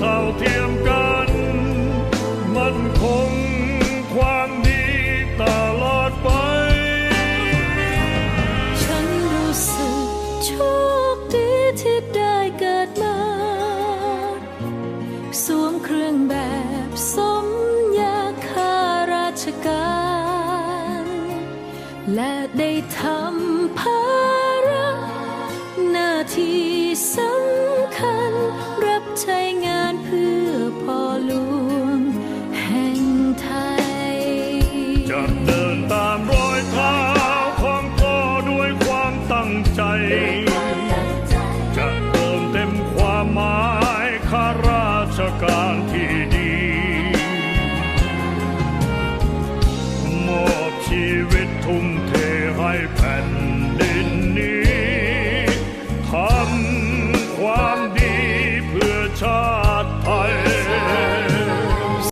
เท่าเทียมกัน มันคงความดีตลอดไป ฉันรู้สึกโชคดีที่ได้เกิดมา สวมเครื่องแบบสมยาคาราชการ และได้ทำภา ข้าราชการที่ดีมอบชีวิตทุ่มเทให้แผ่นดินนี้ทำ